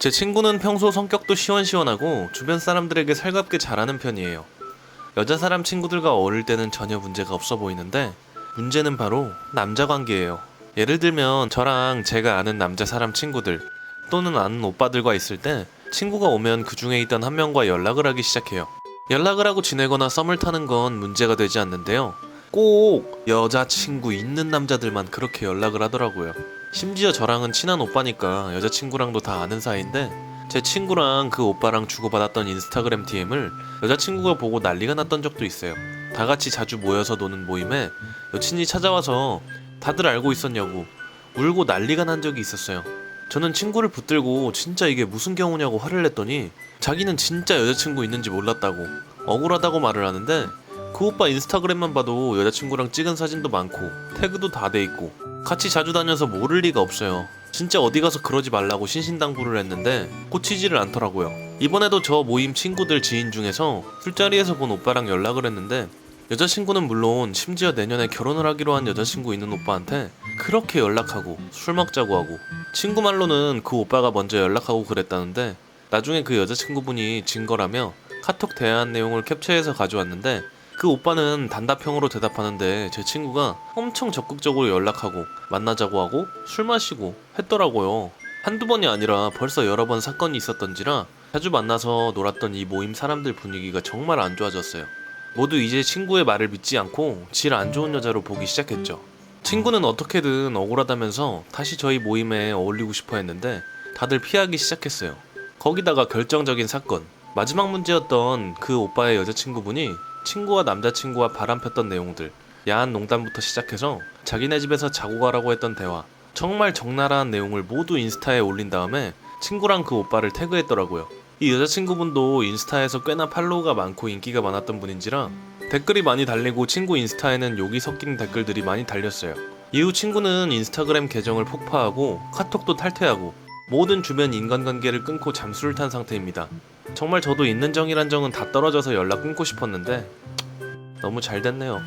제 친구는 평소 성격도 시원시원하고 주변 사람들에게 살갑게 잘하는 편이에요. 여자 사람 친구들과 어울릴 때는 전혀 문제가 없어 보이는데 문제는 바로 남자 관계예요. 예를 들면 저랑 제가 아는 남자 사람 친구들 또는 아는 오빠들과 있을 때 친구가 오면 그 중에 있던 한 명과 연락을 하기 시작해요. 연락을 하고 지내거나 썸을 타는 건 문제가 되지 않는데요. 꼭 여자친구 있는 남자들만 그렇게 연락을 하더라고요. 심지어 저랑은 친한 오빠니까 여자친구랑도 다 아는 사이인데 제 친구랑 그 오빠랑 주고받았던 인스타그램 DM을 여자친구가 보고 난리가 났던 적도 있어요. 다 같이 자주 모여서 노는 모임에 여친이 찾아와서 다들 알고 있었냐고 울고 난리가 난 적이 있었어요. 저는 친구를 붙들고 진짜 이게 무슨 경우냐고 화를 냈더니 자기는 진짜 여자친구 있는지 몰랐다고 억울하다고 말을 하는데 그 오빠 인스타그램만 봐도 여자친구랑 찍은 사진도 많고 태그도 다 돼 있고 같이 자주 다녀서 모를 리가 없어요. 진짜 어디 가서 그러지 말라고 신신당부를 했는데 꽂히지를 않더라고요. 이번에도 저 모임 친구들 지인 중에서 술자리에서 본 오빠랑 연락을 했는데 여자친구는 물론 심지어 내년에 결혼을 하기로 한 여자친구 있는 오빠한테 그렇게 연락하고 술 먹자고 하고 친구 말로는 그 오빠가 먼저 연락하고 그랬다는데 나중에 그 여자친구분이 증거라며 카톡 대화한 내용을 캡처해서 가져왔는데 그 오빠는 단답형으로 대답하는데 제 친구가 엄청 적극적으로 연락하고 만나자고 하고 술 마시고 했더라고요. 한두 번이 아니라 벌써 여러 번 사건이 있었던지라 자주 만나서 놀았던 이 모임 사람들 분위기가 정말 안 좋아졌어요. 모두 이제 친구의 말을 믿지 않고 질 안 좋은 여자로 보기 시작했죠. 친구는 어떻게든 억울하다면서 다시 저희 모임에 어울리고 싶어 했는데 다들 피하기 시작했어요. 거기다가 결정적인 사건. 마지막 문제였던 그 오빠의 여자친구분이 친구와 남자친구와 바람 폈던 내용들. 야한 농담부터 시작해서 자기네 집에서 자고 가라고 했던 대화. 정말 적나라한 내용을 모두 인스타에 올린 다음에 친구랑 그 오빠를 태그했더라고요. 이 여자친구분도 인스타에서 꽤나 팔로우가 많고 인기가 많았던 분인지라 댓글이 많이 달리고 친구 인스타에는 욕이 섞인 댓글들이 많이 달렸어요. 이후 친구는 인스타그램 계정을 폭파하고 카톡도 탈퇴하고 모든 주변 인간관계를 끊고 잠수를 탄 상태입니다. 정말 저도 있는 정이란 정은 다 떨어져서 연락 끊고 싶었는데 너무 잘 됐네요.